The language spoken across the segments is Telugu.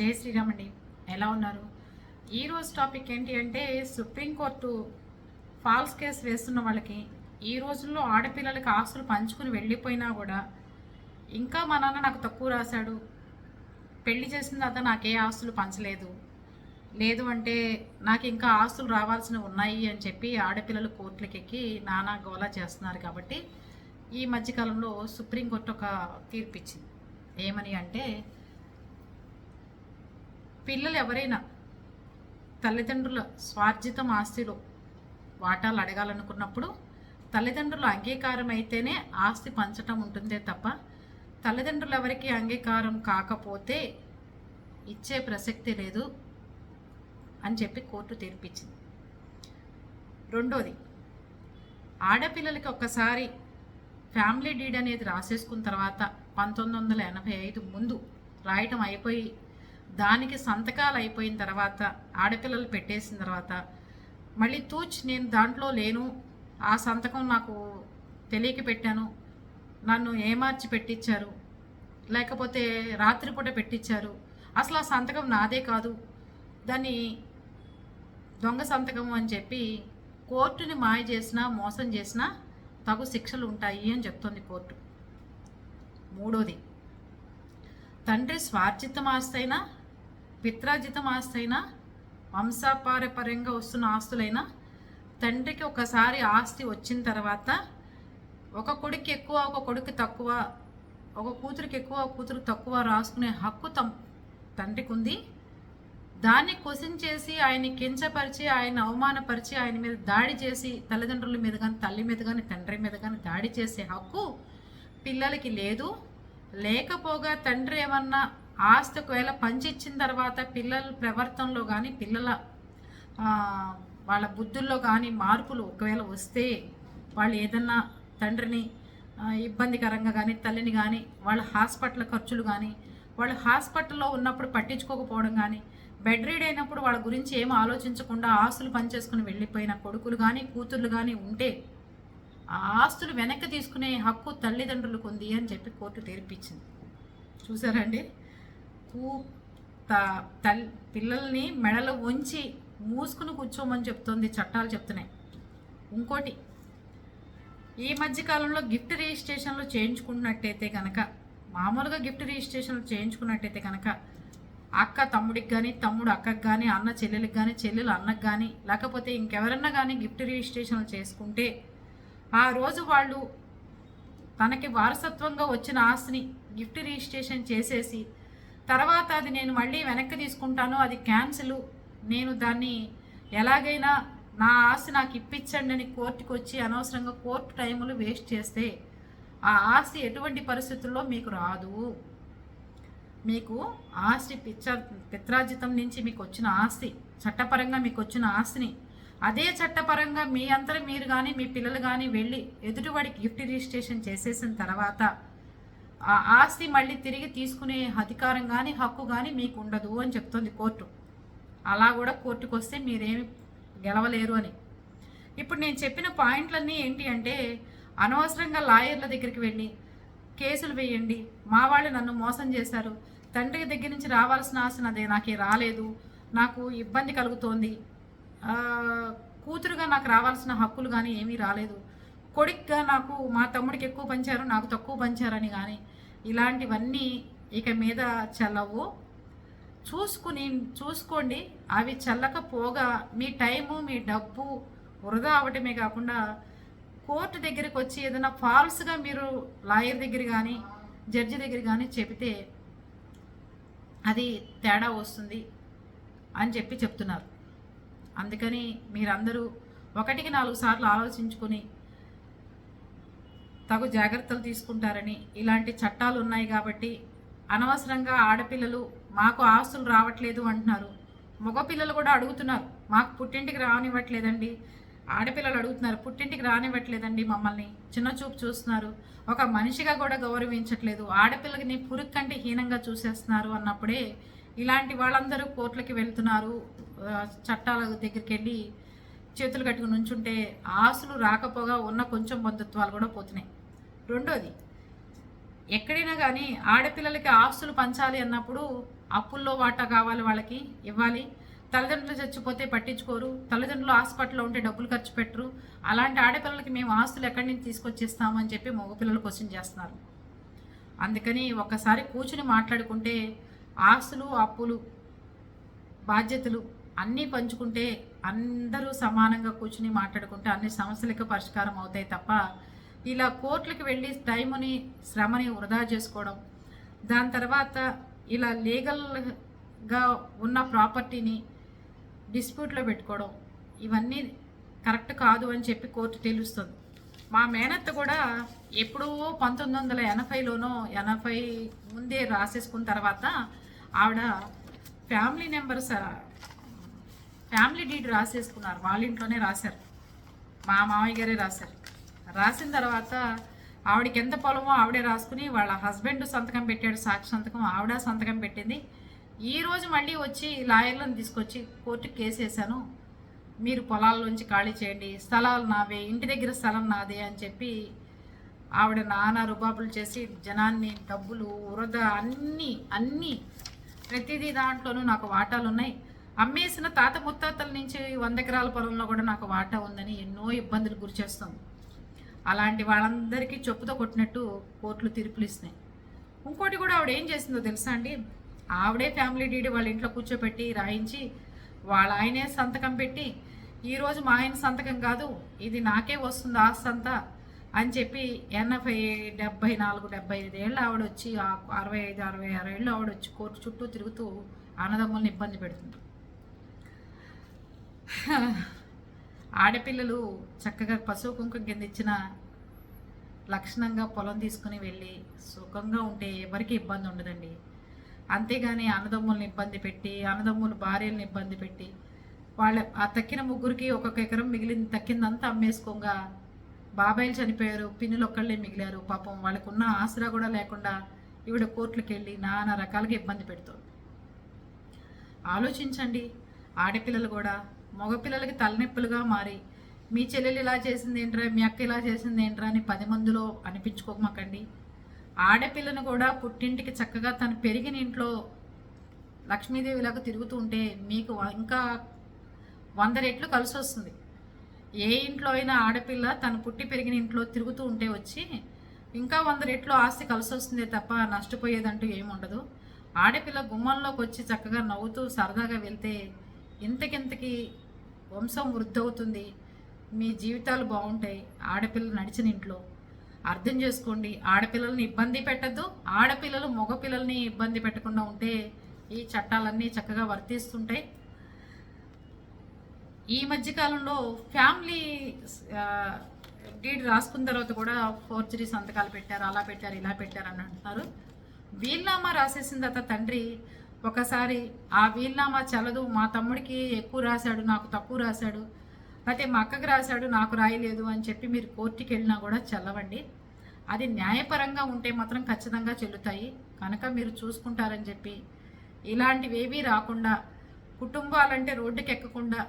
జై శ్రీరామ్ అండి ఎలా ఉన్నారు? ఈరోజు టాపిక్ ఏంటి అంటే సుప్రీంకోర్టు ఫాల్స్ కేసు వేస్తున్న వాళ్ళకి ఈ రోజుల్లో ఆడపిల్లలకి ఆస్తులు పంచుకుని వెళ్ళిపోయినా కూడా ఇంకా మా నాన్న నాకు తక్కువ రాశాడు. పెళ్ళి చేసిన తర్వాత నాకే ఆస్తులు పంచలేదు. లేదు అంటే నాకు ఇంకా ఆస్తులు రావాల్సినవి ఉన్నాయి అని చెప్పి ఆడపిల్లలు కోర్టులకెక్కి నానా గోలా చేస్తున్నారు కాబట్టి ఈ మధ్యకాలంలో సుప్రీంకోర్టు ఒక తీర్పు ఇచ్చింది. ఏమని అంటే పిల్లలు ఎవరైనా తల్లిదండ్రుల స్వార్జితం ఆస్తిలో వాటాలు అడగాలనుకున్నప్పుడు తల్లిదండ్రుల అంగీకారం అయితేనే ఆస్తి పంచటం ఉంటుందే తప్ప తల్లిదండ్రులు ఎవరికి అంగీకారం కాకపోతే ఇచ్చే ప్రసక్తి లేదు అని చెప్పి కోర్టు తీర్పిచ్చింది. రెండోది ఆడపిల్లలకి ఒక్కసారి ఫ్యామిలీ డీడ్ అనేది రాసేసుకున్న తర్వాత పంతొమ్మిది వందల ఎనభై ఐదు ముందు రాయటం అయిపోయి దానికి సంతకాలు అయిపోయిన తర్వాత ఆడపిల్లలు పెట్టేసిన తర్వాత మళ్ళీ తూచ్ నేను దాంట్లో లేను. ఆ సంతకం నాకు తెలియక పెట్టాను. నన్ను ఏమార్చి పెట్టించారు లేకపోతే రాత్రిపూట పెట్టించారు అసలు ఆ సంతకం నాదే కాదు. దాన్ని దొంగ సంతకం అని చెప్పి కోర్టుని మాయ చేసినా మోసం చేసినా తగు శిక్షలు ఉంటాయి అని చెప్తుంది కోర్టు. మూడోది తండ్రి స్వార్జితం ఆస్తైనా పిత్రాజితం ఆస్తైనా వంశపారపర్యంగా వస్తున్న ఆస్తులైనా తండ్రికి ఒకసారి ఆస్తి వచ్చిన తర్వాత ఒక కొడుకు ఎక్కువ ఒక కొడుకు తక్కువ ఒక కూతురికి ఎక్కువ ఒక కూతురు తక్కువ రాసుకునే హక్కు తం తండ్రికి ఉంది దాన్ని క్వశ్చన్ చేసి ఆయన్ని కించపరిచి ఆయన అవమానపరిచి ఆయన మీద దాడి చేసి తల్లిదండ్రుల మీద కానీ తల్లి మీద కానీ తండ్రి మీద కానీ దాడి చేసే హక్కు పిల్లలకి లేదు. లేకపోగా తండ్రి ఏమన్నా ఆస్తి ఒకవేళ పంచిచ్చిన తర్వాత పిల్లల ప్రవర్తనలో కానీ పిల్లల వాళ్ళ బుద్ధుల్లో కానీ మార్పులు ఒకవేళ వస్తే వాళ్ళు ఏదన్నా తండ్రిని ఇబ్బందికరంగా కానీ తల్లిని కానీ వాళ్ళ హాస్పిటల్ ఖర్చులు కానీ వాళ్ళు హాస్పిటల్లో ఉన్నప్పుడు పట్టించుకోకపోవడం కానీ బెడ్ రీడ్ అయినప్పుడు వాళ్ళ గురించి ఏం ఆలోచించకుండా ఆస్తులు పనిచేసుకుని వెళ్ళిపోయిన కొడుకులు కానీ కూతుర్లు కానీ ఉంటే ఆ ఆస్తులు వెనక్కి తీసుకునే హక్కు తల్లిదండ్రులకు ఉంది అని చెప్పి కోర్టు తీర్పిచ్చింది. చూసారండి కూ తల్ పిల్లల్ని మెడలో ఉంచి మూసుకుని కూర్చోమని చెప్తుంది చట్టాలు చెప్తున్నాయి. ఇంకోటి ఈ మధ్యకాలంలో గిఫ్ట్ రిజిస్ట్రేషన్లు చేయించుకున్నట్టయితే కనుక మామూలుగా గిఫ్ట్ రిజిస్ట్రేషన్లు చేయించుకున్నట్టయితే కనుక అక్క తమ్ముడికి కానీ తమ్ముడు అక్కకి కానీ అన్న చెల్లెలికి కానీ చెల్లెలు అన్నకు కానీ లేకపోతే ఇంకెవరన్నా కానీ గిఫ్ట్ రిజిస్ట్రేషన్లు చేసుకుంటే ఆ రోజు వాళ్ళు తనకి వారసత్వంగా వచ్చిన ఆస్తిని గిఫ్ట్ రిజిస్ట్రేషన్ చేసేసి తర్వాత అది నేను మళ్ళీ వెనక్కి తీసుకుంటాను అది క్యాన్సిల్. నేను దాన్ని ఎలాగైనా నా ఆస్తి నాకు ఇప్పించండి అని కోర్టుకు వచ్చి అనవసరంగా కోర్టు టైములు వేస్ట్ చేస్తే ఆ ఆస్తి ఎటువంటి పరిస్థితుల్లో మీకు రాదు. మీకు ఆస్తి పిచ్చ పిత్రాజితం నుంచి మీకు వచ్చిన ఆస్తి చట్టపరంగా మీకు వచ్చిన ఆస్తిని అదే చట్టపరంగా మీ అంతరం మీరు కానీ మీ పిల్లలు కానీ వెళ్ళి ఎదుటివాడికి గిఫ్ట్ రిజిస్ట్రేషన్ చేసేసిన తర్వాత ఆ ఆస్తి మళ్ళీ తిరిగి తీసుకునే అధికారం కానీ హక్కు కానీ మీకు ఉండదు అని చెప్తుంది కోర్టు. అలా కూడా కోర్టుకు వస్తే మీరేమి గెలవలేరు అని. ఇప్పుడు నేను చెప్పిన పాయింట్లన్నీ ఏంటి అంటే అనవసరంగా లాయర్ల దగ్గరికి వెళ్ళి కేసులు వేయండి. మా వాళ్ళు నన్ను మోసం చేశారు. తండ్రి దగ్గర నుంచి రావాల్సిన ఆశ అదే నాకే రాలేదు. నాకు ఇబ్బంది కలుగుతోంది. కూతురుగా నాకు రావాల్సిన హక్కులు కానీ ఏమీ రాలేదు. కొడుక్గా నాకు మా తమ్ముడికి ఎక్కువ పంచారు నాకు తక్కువ పంచారని కానీ ఇలాంటివన్నీ ఇక మీద చల్లవు. చూసుకుని చూసుకోండి. అవి చల్లకపోగా మీ టైము మీ డబ్బు వృధా అవటమే కాకుండా కోర్టు దగ్గరికి వచ్చి ఏదైనా ఫాల్స్గా మీరు లాయర్ దగ్గర కానీ జడ్జి దగ్గర కానీ చెబితే అది తేడా వస్తుంది అని చెప్పి చెప్తున్నారు. అందుకని మీరందరూ ఒకటికి నాలుగు సార్లు ఆలోచించుకొని తగు జాగ్రత్తలు తీసుకుంటారని ఇలాంటి చట్టాలు ఉన్నాయి కాబట్టి అనవసరంగా ఆడపిల్లలు మాకు ఆస్తులు రావట్లేదు అంటున్నారు. మగపిల్లలు కూడా అడుగుతున్నారు మాకు పుట్టింటికి రానివ్వట్లేదండి. ఆడపిల్లలు అడుగుతున్నారు పుట్టింటికి రానివ్వట్లేదండి మమ్మల్ని. చిన్న చూపు చూస్తున్నారు. ఒక మనిషిగా కూడా గౌరవించట్లేదు. ఆడపిల్లకి పురుగు కంటే హీనంగా చూసేస్తున్నారు అన్నప్పుడే ఇలాంటి వాళ్ళందరూ కోర్టులకి వెళ్తున్నారు. చట్టాల దగ్గరికి వెళ్ళి చేతులు కట్టుకుని నుంచుంటే ఆస్తులు రాకపోగా ఉన్న కొంచెం బంధుత్వాలు కూడా పోతున్నాయి. రెండోది ఎక్కడైనా కానీ ఆడపిల్లలకి ఆస్తులు పంచాలి అన్నప్పుడు అప్పుల్లో వాటా కావాలి వాళ్ళకి ఇవ్వాలి. తల్లిదండ్రులు చచ్చిపోతే పట్టించుకోరు. తల్లిదండ్రులు హాస్పిటల్లో ఉంటే డబ్బులు ఖర్చు పెట్టరు. అలాంటి ఆడపిల్లలకి మేము ఆస్తులు ఎక్కడి నుంచి తీసుకొచ్చేస్తామని చెప్పి మగపిల్లలు క్వశ్చన్ చేస్తున్నారు. అందుకని ఒకసారి కూర్చుని మాట్లాడుకుంటే ఆస్తులు అప్పులు బాధ్యతలు అన్నీ పంచుకుంటే అందరూ సమానంగా కూర్చుని మాట్లాడుకుంటే అన్ని సమస్యలకు పరిష్కారం అవుతాయి తప్ప ఇలా కోర్టులకు వెళ్ళి టైముని శ్రమని వృధా చేసుకోవడం. దాని తర్వాత ఇలా లీగల్గా ఉన్న ప్రాపర్టీని డిస్ప్యూట్లో పెట్టుకోవడం. ఇవన్నీ కరెక్ట్ కాదు అని చెప్పి కోర్టు తెలుస్తుంది. మా మేనత్త కూడా ఎప్పుడో పంతొమ్మిది వందల ఎనభైలోనో ఎనభై ముందే రాసేసుకున్న తర్వాత ఆవిడ ఫ్యామిలీ నెంబర్స్ ఫ్యామిలీ డీడ్ రాసేసుకున్నారు. వాళ్ళ ఇంట్లోనే రాశారు. మా మామయ్య గారే రాశారు. రాసిన తర్వాత ఆవిడకి ఎంత పొలమో ఆవిడే రాసుకుని వాళ్ళ హస్బెండ్ సంతకం పెట్టాడు సాక్షి సంతకం. ఆవిడ సంతకం పెట్టింది. ఈ రోజు మళ్ళీ వచ్చి లాయర్లను తీసుకొచ్చి కోర్టుకి కేసు వేసాను మీరు పొలాల్లోంచి ఖాళీ చేయండి స్థలాలు నావే ఇంటి దగ్గర స్థలం నాదే అని చెప్పి ఆవిడ నానా రుబాబులు చేసి జనాన్ని డబ్బులు వృధ అన్నీ అన్నీ ప్రతిదీ దాంట్లోనూ నాకు వాటాలు ఉన్నాయి. అమ్మేసిన తాత ముత్తాతల నుంచి వంద ఎకరాల పొలంలో కూడా నాకు వాటా ఉందని ఎన్నో ఇబ్బందులు గురిచేస్తుంది అలాంటి వాళ్ళందరికీ చెప్పుతో కొట్టినట్టు కోర్టులు తీర్పులు ఇస్తున్నాయి. ఇంకోటి కూడా ఆవిడ ఏం చేసిందో తెలుసా అండి? ఆవిడే ఫ్యామిలీ డీడీ వాళ్ళ ఇంట్లో కూర్చోపెట్టి రాయించి వాళ్ళ ఆయనే సంతకం పెట్టి ఈరోజు మా ఆయన సంతకం కాదు ఇది నాకే వస్తుంది ఆస్తి అంతా అని చెప్పి ఎనభై డెబ్బై నాలుగు డెబ్బై ఐదు ఏళ్ళు ఆవిడ వచ్చి ఆ అరవై ఐదు అరవై ఆరు ఏళ్ళు ఆవిడ వచ్చి కోర్టు చుట్టూ తిరుగుతూ అన్నదమ్ముల్ని ఇబ్బంది పెడుతుంది. ఆడపిల్లలు చక్కగా పశువు కుంకుమ కింద ఇచ్చిన లక్షణంగా పొలం తీసుకుని వెళ్ళి సుఖంగా ఉంటే ఎవరికి ఇబ్బంది ఉండదండి. అంతేగాని అన్నదమ్ముల్ని ఇబ్బంది పెట్టి అన్నదమ్ములు భార్యల్ని ఇబ్బంది పెట్టి వాళ్ళ ఆ తక్కిన ముగ్గురికి ఒక్కొక్క ఎకరం మిగిలింది తక్కిందంతా అమ్మేసుకోగా బాబాయిలు చనిపోయారు పిన్నులు ఒక్కళ్ళే మిగిలారు పాపం వాళ్ళకున్న ఆసరా కూడా లేకుండా ఈవిడ కోర్టులకు వెళ్ళి నానా రకాలుగా ఇబ్బంది పెడుతుంది. ఆలోచించండి ఆడపిల్లలు కూడా మగపిల్లలకి తలనొప్పులుగా మారి మీ చెల్లెలు ఇలా చేసింది ఏంట్రా మీ అక్క ఇలా చేసింది ఏంట్రా అని పది మందిలో అనిపించుకోమాకండి. ఆడపిల్లను కూడా పుట్టింటికి చక్కగా తను పెరిగిన ఇంట్లో లక్ష్మీదేవిలాగా తిరుగుతూ ఉంటే మీకు ఇంకా వంద రెట్లు కలిసి వస్తుంది ఏ ఇంట్లో అయినా ఆడపిల్ల తను పుట్టి పెరిగిన ఇంట్లో తిరుగుతూ ఉంటే వచ్చి ఇంకా వంద రెట్లు ఆస్తి కలిసి వస్తుందే తప్ప నష్టపోయేదంటూ ఏముండదు. ఆడపిల్ల గుమ్మంలోకి వచ్చి చక్కగా నవ్వుతూ సరదాగా వెళ్తే ఇంతకింతకి వంశం వృద్ధి అవుతుంది మీ జీవితాలు బాగుంటాయి. ఆడపిల్లలు నడిచిన ఇంట్లో. అర్థం చేసుకోండి. ఆడపిల్లల్ని ఇబ్బంది పెట్టద్దు. ఆడపిల్లలు మగపిల్లల్ని ఇబ్బంది పెట్టకుండా ఉంటే ఈ చట్టాలన్నీ చక్కగా వర్తిస్తుంటాయి. ఈ మధ్యకాలంలో ఫ్యామిలీ డీడ్ రాసుకున్న తర్వాత కూడా ఫోర్జరీ సంతకాలు పెట్టారు. అలా పెట్టారు ఇలా పెట్టారు అని అంటున్నారు. వీల్నామా రాసేసిన తర్వాత తండ్రి ఒకసారి ఆ వీల్నామా చలదు మా తమ్ముడికి ఎక్కువ రాశాడు నాకు తక్కువ రాశాడు. అయితే మా అక్కకి రాశాడు నాకు రాయలేదు అని చెప్పి మీరు కోర్టుకి వెళ్ళినా కూడా చల్లవండి. అది న్యాయపరంగా ఉంటే మాత్రం ఖచ్చితంగా చెల్లుతాయి. కనుక మీరు చూసుకుంటారని చెప్పి. ఇలాంటివేవీ రాకుండా కుటుంబాలంటే రోడ్డుకి ఎక్కకుండా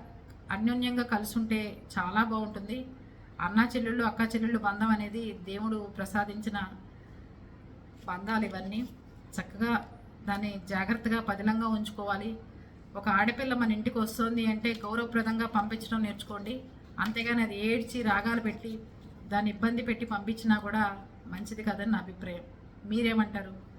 అన్యోన్యంగా కలిసి ఉంటే చాలా బాగుంటుంది. అన్నా చెల్లెళ్ళు అక్క చెల్లెళ్ళు బంధం అనేది దేవుడు ప్రసాదించిన బంధాలు ఇవన్నీ చక్కగా దాన్ని జాగ్రత్తగా పదిలంగా ఉంచుకోవాలి. ఒక ఆడపిల్ల మన ఇంటికి వస్తుంది అంటే గౌరవప్రదంగా పంపించడం నేర్చుకోండి. అంతేగాని అది ఏడ్చి రాగాలు పెట్టి దాన్ని ఇబ్బంది పెట్టి పంపించినా కూడా మంచిది కదని నా అభిప్రాయం. మీరేమంటారు?